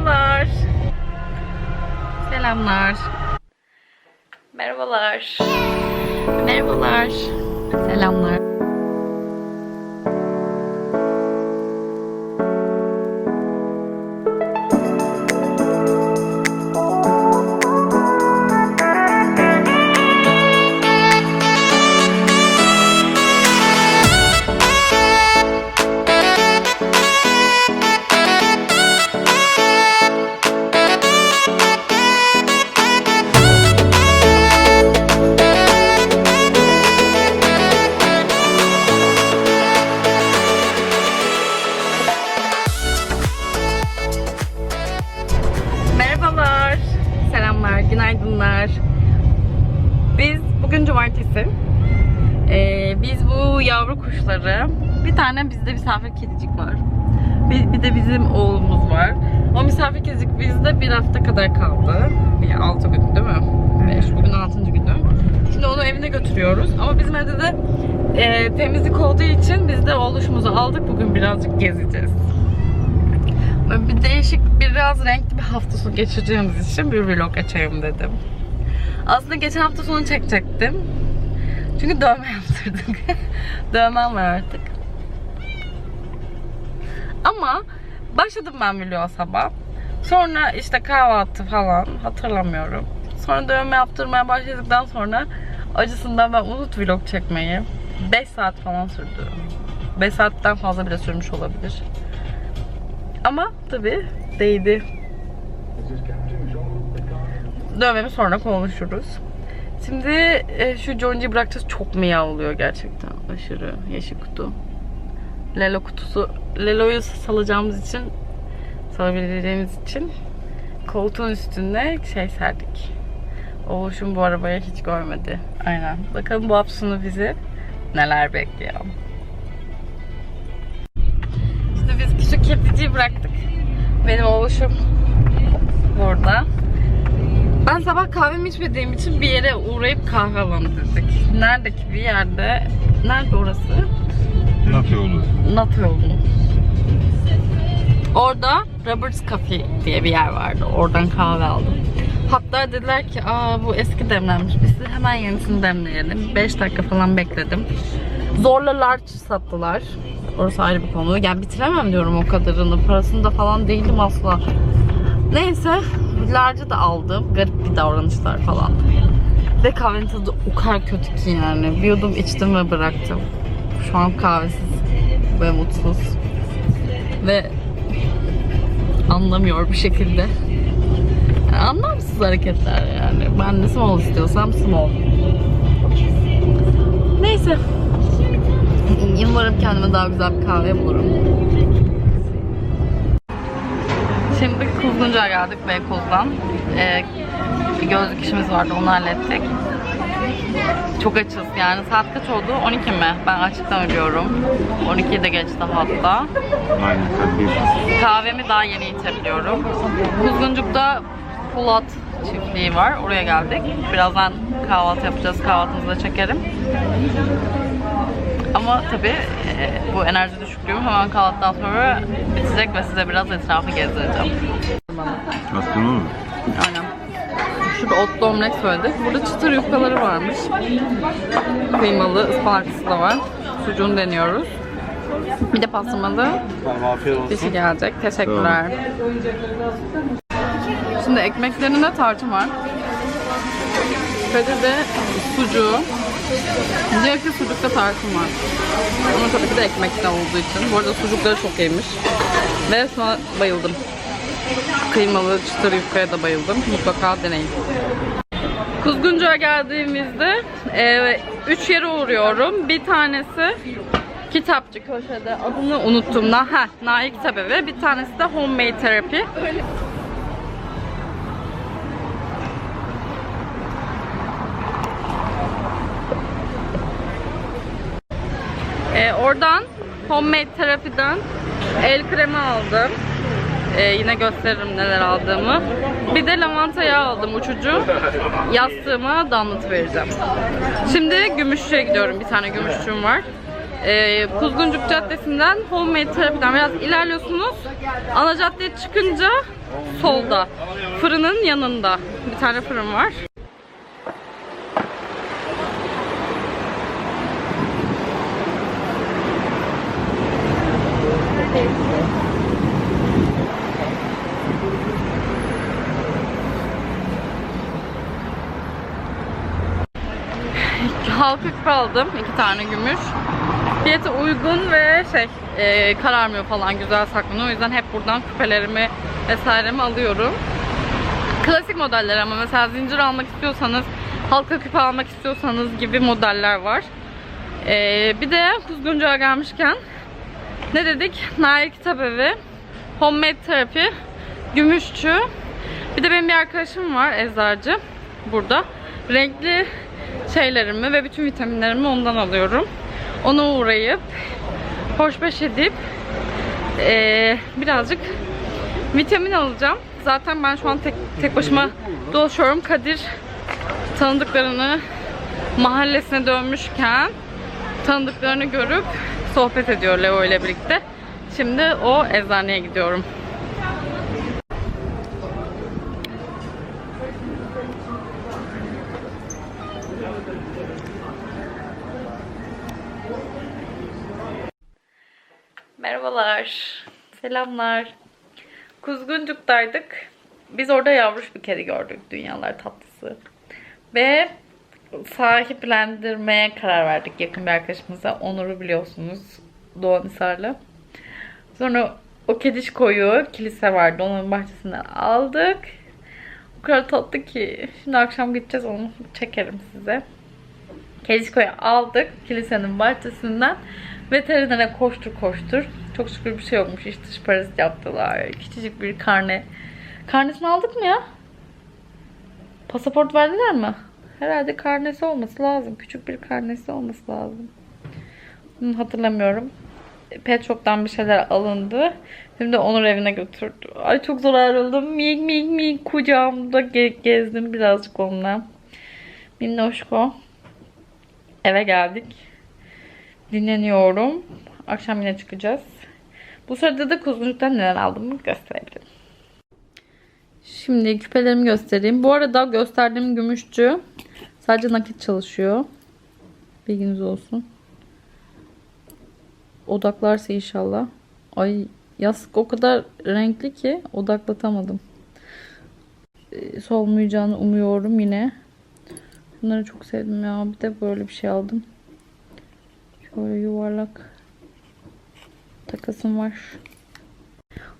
Merhabalar. Selamlar. Merhabalar. Merhabalar. Selamlar. Cumartesi. Ee, biz bu yavru kuşları, bir tane bizde misafir kedicik var. Bir, bir de bizim oğlumuz var. O misafir kedicik bizde bir hafta kadar kaldı. Bir altı gün değil mi? Beş, bugün altıncı günü. Şimdi onu evine götürüyoruz. Ama bizim evde de e, temizlik olduğu için biz de oğluşumuzu aldık. Bugün birazcık gezeceğiz. Böyle bir değişik, biraz renkli bir hafta sonu geçireceğimiz için bir vlog açayım dedim. Aslında geçen hafta sonu çekecektim. Çünkü dövme yaptırdık. Dövmem var artık. Ama başladım ben vloga sabah. Sonra işte kahvaltı falan hatırlamıyorum. Sonra dövme yaptırmaya başladıktan sonra acısından ben unut vlog çekmeyi. 5 saat falan sürdü. 5 saatten fazla bile sürmüş olabilir. Ama tabii değdi. Dövmemi sonra konuşuruz. Şimdi e, şu John'u bırakacağız. Çok miyavlıyor gerçekten. Aşırı yeşil kutu. Lelo kutusu. Lelo'yu salacağımız için salabileceğimiz için koltuğun üstünde şey serdik. Oğuşum bu arabayı hiç görmedi. Aynen. Bakalım bu hafta sonu bizi neler bekliyor. Şimdi biz şu kediciyi bıraktık. Benim oğluşum burada. Ben sabah kahvemi içmediğim için bir yere uğrayıp kahve alalım dedik. Neredeki bir yerde. Nerede orası? Nat yolu. Nat yolu. Orada Roberts Cafe diye bir yer vardı. Oradan kahve aldım. Hatta dediler ki aa bu eski demlenmiş. Biz de hemen yenisini demleyelim. 5 dakika falan bekledim. Zorla large sattılar. Orası ayrı bir konu. Yani bitiremem diyorum o kadarını. Parasını da falan değilim asla. Neyse. Large'ı da aldım. Garip bir davranışlar falan. Ve kahvenin tadı o kadar kötü ki yani. Bir yudum içtim ve bıraktım. Şu an kahvesiz ve mutsuz. Ve anlamıyor bir şekilde. Yani anlamsız hareketler yani. Ben ne small istiyorsam small. Neyse. Umarım kendime daha güzel bir kahve bulurum. Şimdi Kuzguncu'ya geldik Beykoz'dan. Ee, bir gözlük işimiz vardı onu hallettik. Çok açız yani saat kaç oldu? 12 mi? Ben açıktan ölüyorum. 12'yi de geçti hatta. Aynen tabii. Kahvemi daha yeni içebiliyorum. Kuzguncuk'ta Polat çiftliği var. Oraya geldik. Birazdan kahvaltı yapacağız. Kahvaltımızı da çekerim. Ama tabii e, bu enerji düşüklüğüm hemen kahvaltıdan sonra bitecek ve size biraz etrafı gezdireceğim. Gastronomi mu? Aynen. Şurada otlu omlet söyledik. Burada çıtır yufkaları varmış. Kıymalı, ıspanaklısı da var. Sucuğunu deniyoruz. Bir de pastırmalı dişi gelecek. Teşekkürler. Şimdi ekmeklerinde tarçın var. Kadir de sucuğu. Ki sucukta tarçın var. Ama tabii ki de ekmekte olduğu için. Bu arada sucukları çok iyiymiş. Ve sonra bayıldım. Kıymalı çıtır yufkaya da bayıldım. Mutlaka deneyin. Kuzguncu'ya geldiğimizde e, üç yere uğruyorum. Bir tanesi kitapçı köşede. Adını unuttum. Na, heh, Nail Kitap Evi. Bir tanesi de Homemade Therapy. E, oradan Homemade Therapy'den el kremi aldım. Ee, yine gösteririm neler aldığımı. Bir de lavanta yağı aldım uçucu. Yastığıma damlatıvereceğim. Şimdi Gümüşçü'ye gidiyorum. Bir tane gümüşçüğüm var. Ee, Kuzguncuk Caddesi'nden Homemade Terapi'den biraz ilerliyorsunuz. Ana caddeye çıkınca solda. Fırının yanında. Bir tane fırın var. Halka küpe aldım. iki tane gümüş. Fiyatı uygun ve şey e, kararmıyor falan güzel saklanıyor. O yüzden hep buradan küpelerimi vesairemi alıyorum. Klasik modeller ama mesela zincir almak istiyorsanız, halka küpe almak istiyorsanız gibi modeller var. E, bir de Kuzguncu'ya gelmişken ne dedik? Nail Kitabevi, Homemade Terapi, Gümüşçü. Bir de benim bir arkadaşım var eczacı burada. Renkli şeylerimi ve bütün vitaminlerimi ondan alıyorum. Ona uğrayıp hoşbeş edip eee, birazcık vitamin alacağım. Zaten ben şu an tek, tek başıma dolaşıyorum. Kadir tanıdıklarını mahallesine dönmüşken tanıdıklarını görüp sohbet ediyor Leo ile birlikte. Şimdi o eczaneye gidiyorum. Merhabalar. Selamlar. Kuzguncuk'taydık. Biz orada yavruş bir kedi gördük. Dünyalar tatlısı. Ve sahiplendirmeye karar verdik yakın bir arkadaşımıza. Onur'u biliyorsunuz. Doğan Hisarlı. Sonra o kediş koyu kilise vardı. Onun bahçesinden aldık. O kadar tatlı ki. Şimdi akşam gideceğiz onu çekerim size. Kediskoyu aldık kilisenin bahçesinden. Veterinere koştur koştur. Çok şükür bir şey yokmuş. İş dış parazit yaptılar. Küçücük bir karne. Karnesini aldık mı ya? Pasaport verdiler mi? Herhalde karnesi olması lazım. Küçük bir karnesi olması lazım. Bunu hatırlamıyorum. Pet Shop'tan bir şeyler alındı. Şimdi Onur evine götürdü. Ay çok zor ayrıldım. Mik mik mik kucağımda ge- gezdim birazcık onunla. Minnoşko. Eve geldik. Dinleniyorum. Akşam yine çıkacağız. Bu sırada da kuzguncuktan neler aldığımı gösterebilirim. Şimdi küpelerimi göstereyim. Bu arada gösterdiğim gümüşçü sadece nakit çalışıyor. Bilginiz olsun. Odaklarsa inşallah. Ay yastık o kadar renkli ki odaklatamadım. Ee, solmayacağını umuyorum yine. Bunları çok sevdim ya. Bir de böyle bir şey aldım. Şöyle yuvarlak takasım var.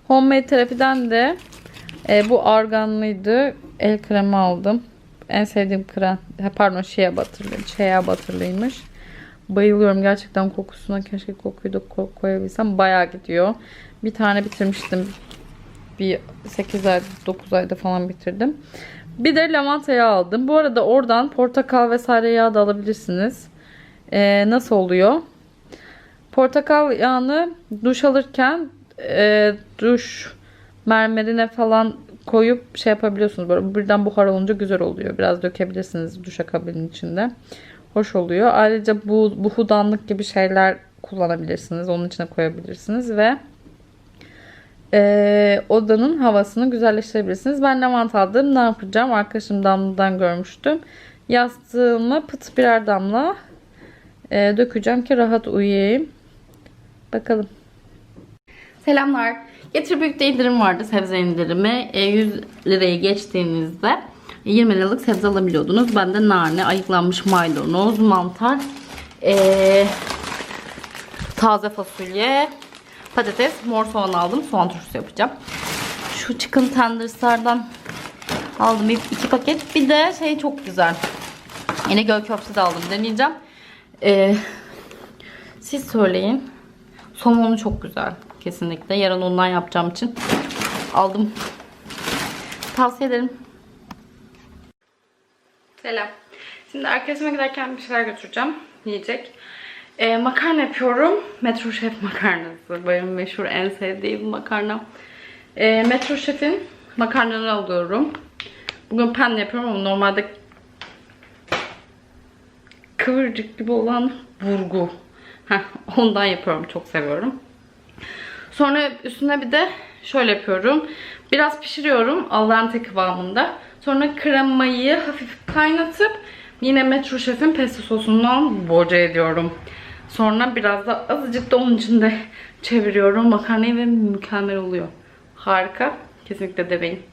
Homemade terapiden de e, bu arganlıydı. El kremi aldım. En sevdiğim krem. Pardon şeye batırlı. Şeye batırlıymış. Bayılıyorum gerçekten kokusuna. Keşke kokuyu da ko- koyabilsem. Bayağı gidiyor. Bir tane bitirmiştim. Bir 8 ay 9 ayda falan bitirdim. Bir de lavanta yağı aldım. Bu arada oradan portakal vesaire yağı da alabilirsiniz. Ee, nasıl oluyor? Portakal yağını duş alırken e, duş mermerine falan koyup şey yapabiliyorsunuz. Böyle birden buhar olunca güzel oluyor. Biraz dökebilirsiniz duşakabinin içinde. Hoş oluyor. Ayrıca bu buhudanlık gibi şeyler kullanabilirsiniz. Onun içine koyabilirsiniz ve e, odanın havasını güzelleştirebilirsiniz. Ben lavanta aldım. Ne yapacağım? Arkadaşım damladan görmüştüm. Yastığıma pıt birer damla e, dökeceğim ki rahat uyuyayım. Bakalım. Selamlar. Getir Büyük'te indirim vardı sebze indirimi. E, 100 lirayı geçtiğinizde 20 liralık sebze alabiliyordunuz. Ben de nane, ayıklanmış maydanoz, mantar, e, taze fasulye, patates, mor soğan aldım. Soğan turşusu yapacağım. Şu chicken tenders'lardan aldım iki paket. Bir de şey çok güzel. Yine göl köfte de aldım. Deneyeceğim. Ee, siz söyleyin. Somonu çok güzel. Kesinlikle. Yarın ondan yapacağım için aldım. Tavsiye ederim. Selam. Şimdi arkadaşıma giderken bir şeyler götüreceğim. Yiyecek. Ee, makarna yapıyorum. Metro Şef makarnası. Benim meşhur en sevdiğim makarna. Ee, Metro Şef'in makarnalarını alıyorum. Bugün pen yapıyorum ama normalde kıvırcık gibi olan burgu. Ondan yapıyorum. Çok seviyorum. Sonra üstüne bir de şöyle yapıyorum. Biraz pişiriyorum al dente kıvamında. Sonra kremayı hafif kaynatıp yine Metro Chef'in pesto sosundan boca ediyorum. Sonra biraz da azıcık da onun içinde çeviriyorum makarnayı ve mükemmel oluyor. Harika. Kesinlikle deneyin.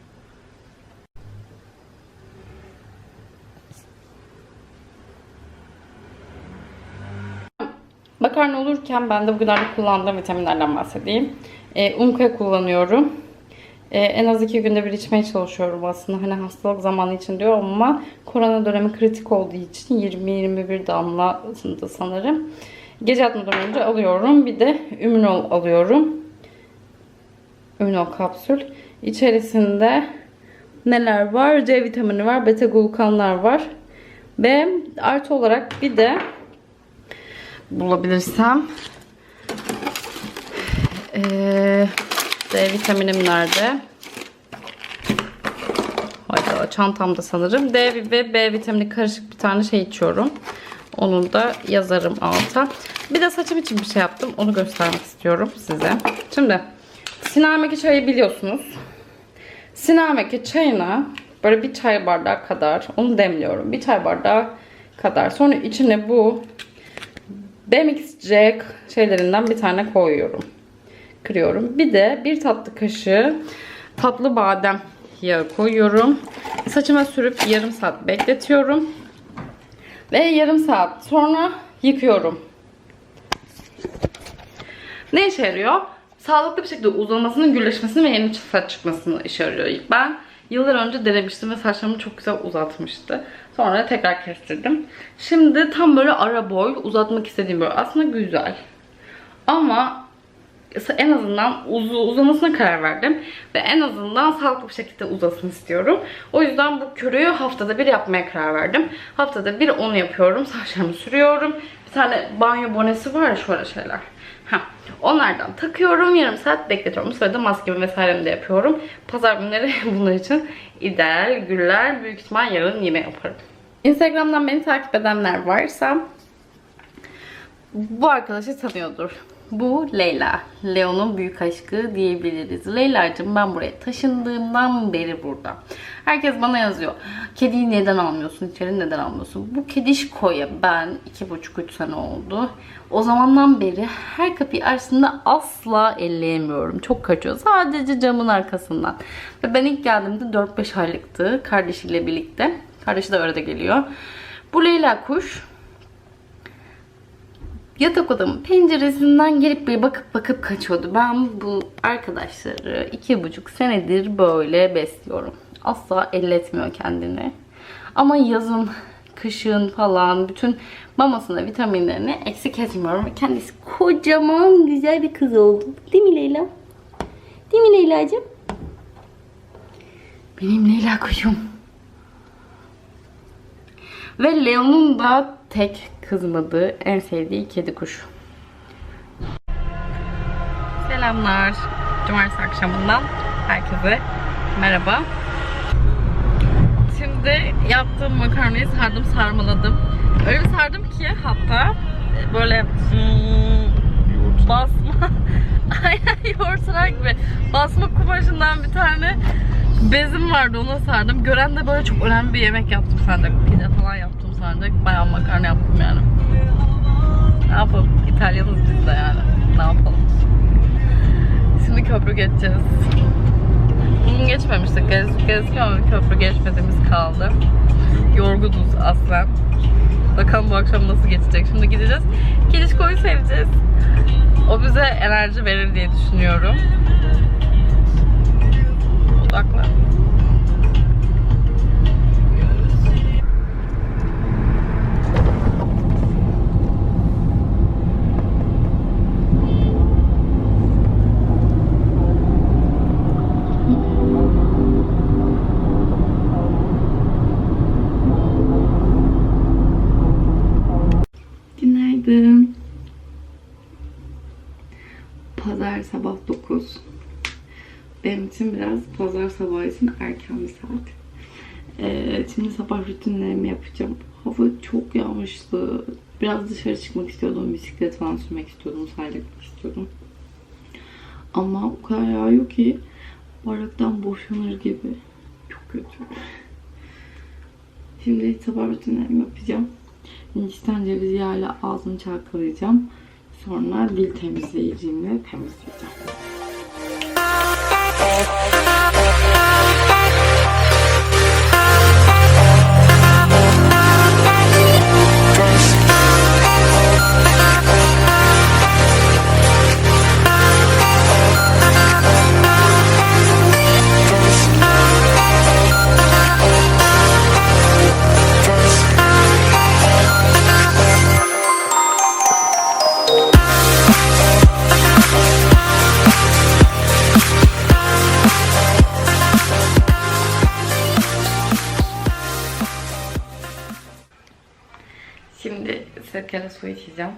Makarna olurken ben de bugünlerde kullandığım vitaminlerden bahsedeyim. Ee, Umka kullanıyorum. Ee, en az iki günde bir içmeye çalışıyorum aslında. Hani hastalık zamanı için diyor ama korona dönemi kritik olduğu için 20-21 damla sanırım. Gece yatmadan önce alıyorum. Bir de Ümrol alıyorum. Ümrol kapsül. İçerisinde neler var? C vitamini var, beta glukanlar var. Ve artı olarak bir de bulabilirsem ee, D vitaminim nerede? Hayda çantamda sanırım. D ve B vitamini karışık bir tane şey içiyorum. Onu da yazarım alta. Bir de saçım için bir şey yaptım. Onu göstermek istiyorum size. Şimdi Sinameki çayı biliyorsunuz. Sinameki çayına böyle bir çay bardağı kadar onu demliyorum. Bir çay bardağı kadar. Sonra içine bu Demix-C şeylerinden bir tane koyuyorum. Kırıyorum. Bir de bir tatlı kaşığı tatlı badem yağı koyuyorum. Saçıma sürüp yarım saat bekletiyorum. Ve yarım saat sonra yıkıyorum. Ne işe yarıyor? Sağlıklı bir şekilde uzamasını, gürleşmesini ve yeni saç çıkmasını işe yarıyor. Ben yıllar önce denemiştim ve saçlarımı çok güzel uzatmıştı. Sonra tekrar kestirdim. Şimdi tam böyle ara boy uzatmak istediğim böyle. Aslında güzel. Ama en azından uz uzamasına karar verdim. Ve en azından sağlıklı bir şekilde uzasın istiyorum. O yüzden bu körüyü haftada bir yapmaya karar verdim. Haftada bir onu yapıyorum. Saçlarımı sürüyorum. Bir tane banyo bonesi var ya şöyle şeyler. Heh. Onlardan takıyorum. Yarım saat bekletiyorum. Bu sırada maskemi vesairemi de yapıyorum. Pazar günleri bunlar için ideal güller. Büyük ihtimal yarın yine yaparım. Instagram'dan beni takip edenler varsa bu arkadaşı tanıyordur. Bu Leyla. Leo'nun büyük aşkı diyebiliriz. Leyla'cığım ben buraya taşındığımdan beri burada. Herkes bana yazıyor. Kediyi neden almıyorsun? İçeri neden almıyorsun? Bu kedişkoya ben 2,5-3 sene oldu. O zamandan beri her kapıyı aslında asla elleyemiyorum. Çok kaçıyor. Sadece camın arkasından. Ve ben ilk geldiğimde 4-5 aylıktı. Kardeşiyle birlikte. Kardeşi de arada geliyor. Bu Leyla kuş yatak odamın penceresinden gelip bir bakıp bakıp kaçıyordu. Ben bu arkadaşları iki buçuk senedir böyle besliyorum. Asla elletmiyor kendini. Ama yazın, kışın falan bütün mamasına, vitaminlerini eksik etmiyorum. Kendisi kocaman güzel bir kız oldu. Değil mi Leyla? Değil mi Leyla'cığım? Benim Leyla kuşum. Ve Leon'un da tek kızmadığı, en sevdiği kedi kuş. Selamlar. Cumartesi akşamından herkese merhaba. Şimdi yaptığım makarnayı sardım, sarmaladım. Öyle bir sardım ki hatta böyle hmm, basma aynen yoğurtlar gibi basma kumaşından bir tane bezim vardı ona sardım. Gören de böyle çok önemli bir yemek yaptım sanacak. Pide falan yaptım sanacak. Bayağı makarna yaptım yani. Ne yapalım? İtalyanız biz de yani. Ne yapalım? Şimdi köprü geçeceğiz. Bugün geçmemiştik. Gezdik gezdik ama köprü geçmediğimiz kaldı. Yorgunuz aslen. Bakalım bu akşam nasıl geçecek. Şimdi gideceğiz. Kilişko'yu seveceğiz. O bize enerji verir diye düşünüyorum. Odaklan. 9. Benim için biraz pazar sabahı için erken bir saat. Ee, şimdi sabah rutinlerimi yapacağım. Hava çok yağmıştı. Biraz dışarı çıkmak istiyordum. Bisiklet falan sürmek istiyordum. Sahile gitmek istiyordum. Ama o kadar yağıyor ki bardaktan boşanır gibi. Çok kötü. Şimdi sabah rutinlerimi yapacağım. Hindistan cevizi yağıyla ağzını çalkalayacağım. Sonra dil temizleyicimle temizleyeceğim. Su içeceğim.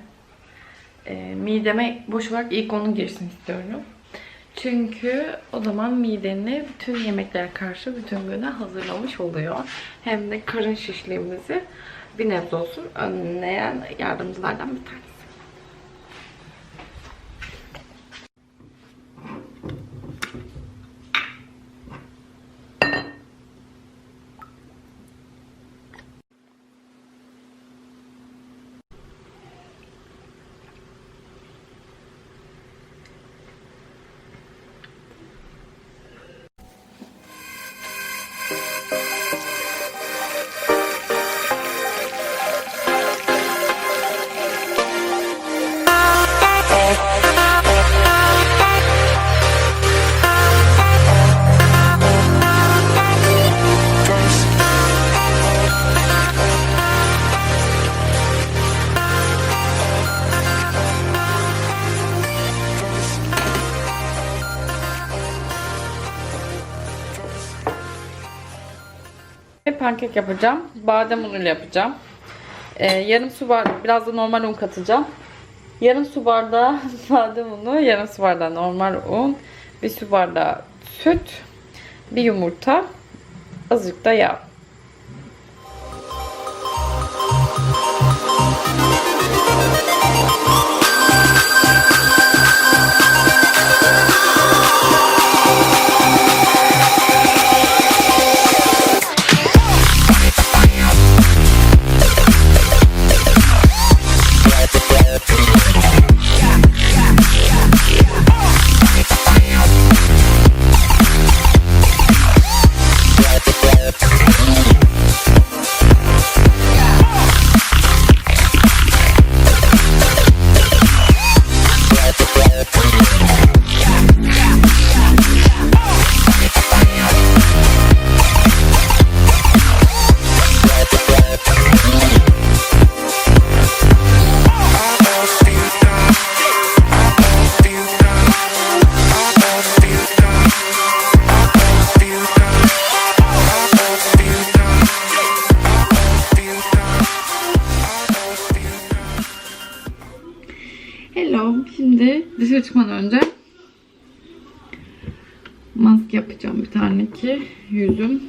Ee, mideme boş olarak ilk onun girsin istiyorum. Çünkü o zaman mideni bütün yemeklere karşı bütün güne hazırlamış oluyor. Hem de karın şişliğimizi bir nebze olsun önleyen yardımcılardan bir tanesi. Pankek yapacağım. Badem unuyla yapacağım. Ee, yarım su bardağı, biraz da normal un katacağım. Yarım su bardağı badem unu, yarım su bardağı normal un, bir su bardağı süt, bir yumurta, azıcık da yağ. Dışarı çıkmadan önce maske yapacağım bir tane ki yüzüm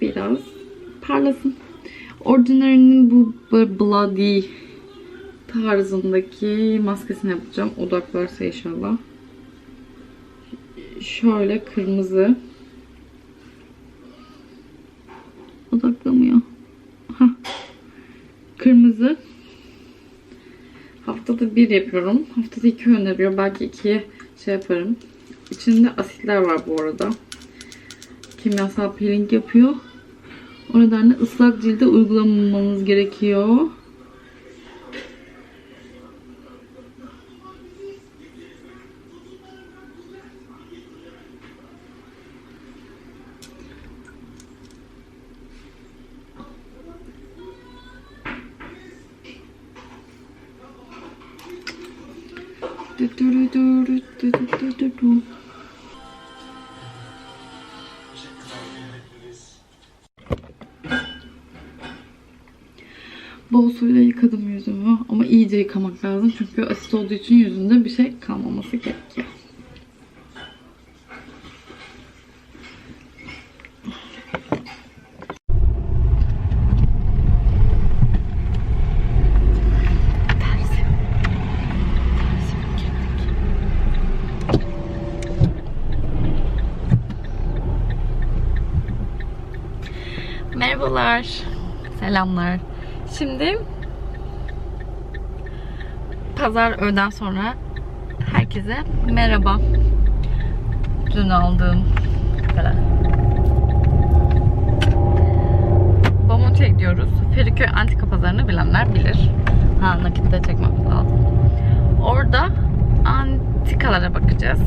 biraz parlasın. Ordinary'nin bu bloody tarzındaki maskesini yapacağım. Odaklarsa inşallah. Şöyle kırmızı. Odaklamıyor. Hah. Kırmızı. Haftada bir yapıyorum. Haftada iki öneriyor. Belki ikiye şey yaparım. İçinde asitler var bu arada. Kimyasal peeling yapıyor. O nedenle ıslak cilde uygulamamanız gerekiyor. Bol suyla yıkadım yüzümü. Ama iyice yıkamak lazım. Çünkü asit olduğu için yüzünde bir şey kalmaması gerekiyor. Merhabalar. Selamlar. Şimdi pazar öğleden sonra herkese merhaba. Dün aldığım falan. Bomonti'ye gidiyoruz. Feriköy Antika Pazarı'nı bilenler bilir. Ha nakitte çekmemiz lazım. Orada antikalara bakacağız.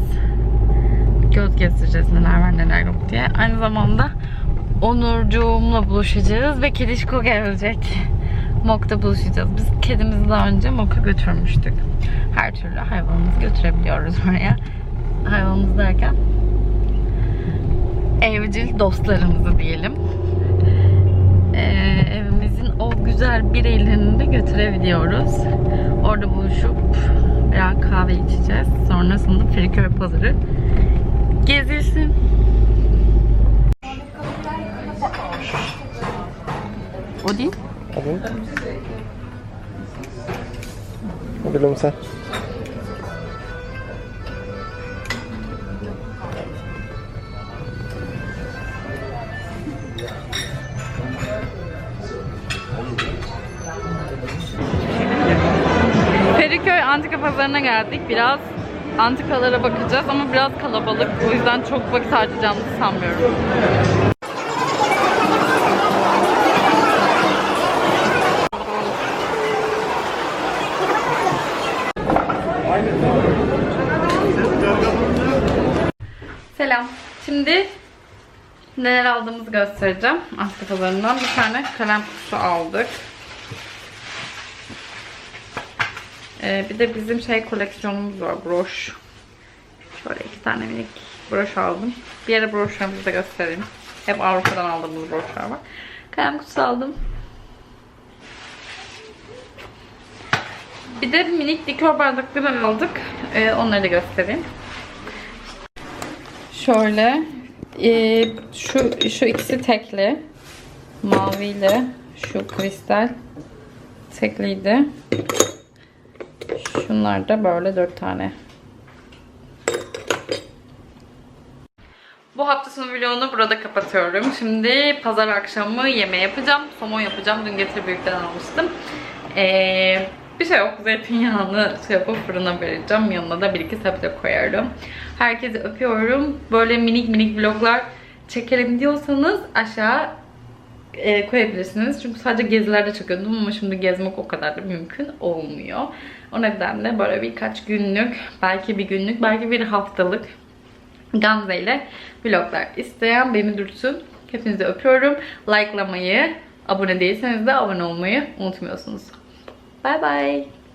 Göz gezdireceğiz neler var neler yok diye. Aynı zamanda Onurcuğumla buluşacağız ve Kedişko gelecek. Mok'ta buluşacağız. Biz kedimizi daha önce Mok'a götürmüştük. Her türlü hayvanımızı götürebiliyoruz oraya. Hayvanımız derken evcil dostlarımızı diyelim. Ee, evimizin o güzel bireylerini de götürebiliyoruz. Orada buluşup biraz kahve içeceğiz. Sonrasında Feriköy Pazarı gezilsin. O değil. Hadi. Gülümse. Feriköy Antika Pazarı'na geldik. Biraz antikalara bakacağız ama biraz kalabalık. O yüzden çok vakit harcayacağımızı sanmıyorum. Selam. Şimdi neler aldığımızı göstereceğim. Antika Pazarı'ndan bir tane kalem kutusu aldık. Ee, bir de bizim şey koleksiyonumuz var. Broş. Şöyle iki tane minik broş aldım. Bir yere broşlarımızı da göstereyim. Hep Avrupa'dan aldığımız broşlar var. Kalem kutusu aldım. Bir de minik likör bardakları aldık. Ee, onları da göstereyim. Şöyle e, şu şu ikisi tekli. Maviyle şu kristal tekliydi. Şunlar da böyle dört tane. Bu hafta sonu vlogunu burada kapatıyorum. Şimdi pazar akşamı yemeği yapacağım. Somon yapacağım. Dün getir büyükten almıştım. Ee, bir şey yok. Zeytinyağını şey yapıp fırına vereceğim. Yanına da bir iki sebze koyarım. Herkesi öpüyorum. Böyle minik minik vloglar çekelim diyorsanız aşağı e, koyabilirsiniz. Çünkü sadece gezilerde çekiyordum ama şimdi gezmek o kadar da mümkün olmuyor. O nedenle böyle birkaç günlük, belki bir günlük, belki bir haftalık Gamze ile vloglar isteyen beni dürtsün. Hepinizi öpüyorum. Likelamayı, abone değilseniz de abone olmayı unutmuyorsunuz. Bye bye.